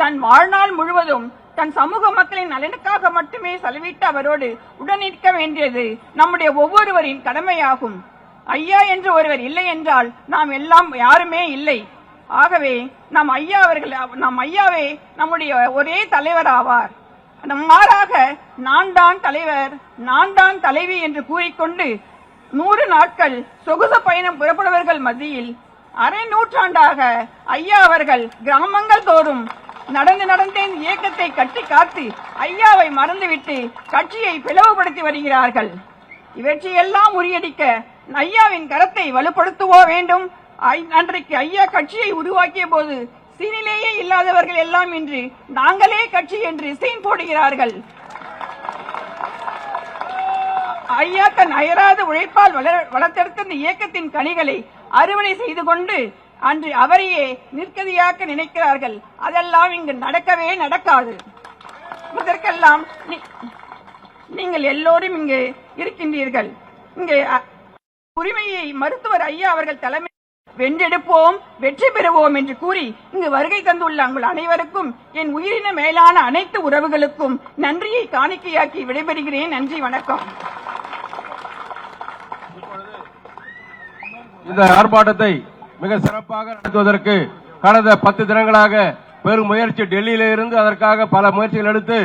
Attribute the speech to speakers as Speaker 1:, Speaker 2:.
Speaker 1: தன் வாழ்நாள் முழுவதும் தன் சமூக மக்களின் நலனுக்காக மட்டுமே செலவிட்டு அவரோடு உடனிருக்க வேண்டியது நம்முடைய ஒவ்வொருவரின் கடமையாகும். ஐயா என்று ஒருவர் இல்லை என்றால் நாம் எல்லாம் யாருமே இல்லை. ஆகவே நம் ஐயா அவர்கள் நம் ஐயாவே நம்முடைய ஒரே தலைவர் ஆவார். நம் மாறாக நான் தான் தலைவர் நான் தான் தலைவி என்று கூறிக்கொண்டு நூறு நாட்கள் சொகுசு பயணம் புறப்படுவர்கள் மத்தியில் அரை நூற்றாண்டாக ஐயா அவர்கள் கிராமங்கள் தோறும் நடந்து நடந்தேன் இயக்கத்தை கட்டி காத்து ஐயாவை மறந்துவிட்டு கட்சியை பிளவுபடுத்தி வருகிறார்கள். இவற்றையெல்லாம் முறியடிக்க ஐயாவின் கரத்தை வலுப்படுத்துவோ வேண்டும். அன்றைக்கு ஐயா கட்சியை உருவாக்கிய போது சீனிலேயே இல்லாதவர்கள் எல்லாம் இன்று நாங்களே கட்சி என்று சீன் போடுகிறார்கள். ஐயா தன் அயராத உழைப்பால் வளர- வளர்த்தெடுத்த இந்த இயக்கத்தின் கனிகளை அறுவடை செய்து கொண்டு அன்று அவரையே நிற்கதியாக்க நினைக்கிறார்கள். அதெல்லாம் இங்கு நடக்கவே நடக்காது. இதற்கெல்லாம் நீ- நீங்கள் எல்லோரும் இங்கு இருக்கின்றீர்கள். இங்கே உரிமையை மருத்துவர் ஐயா அவர்கள் தலைமை வென்றெடுப்போம் வெற்றி பெறுவோம் என்று கூறி இங்கு வருகை தந்துள்ள உங்கள் அனைவருக்கும் என் உயிரின மேலான அனைத்து உறவுகளுக்கும் நன்றியை காணிக்கையாக்கி விடைபெறுகிறேன். நன்றி வணக்கம்.
Speaker 2: இந்த ஆர்ப்பாட்டத்தை மிக சிறப்பாக நடத்துவதற்கு கடந்த பத்து தினங்களாக பெரும் முயற்சி டெல்லியில இருந்து அதற்காக பல முயற்சிகள் எடுத்து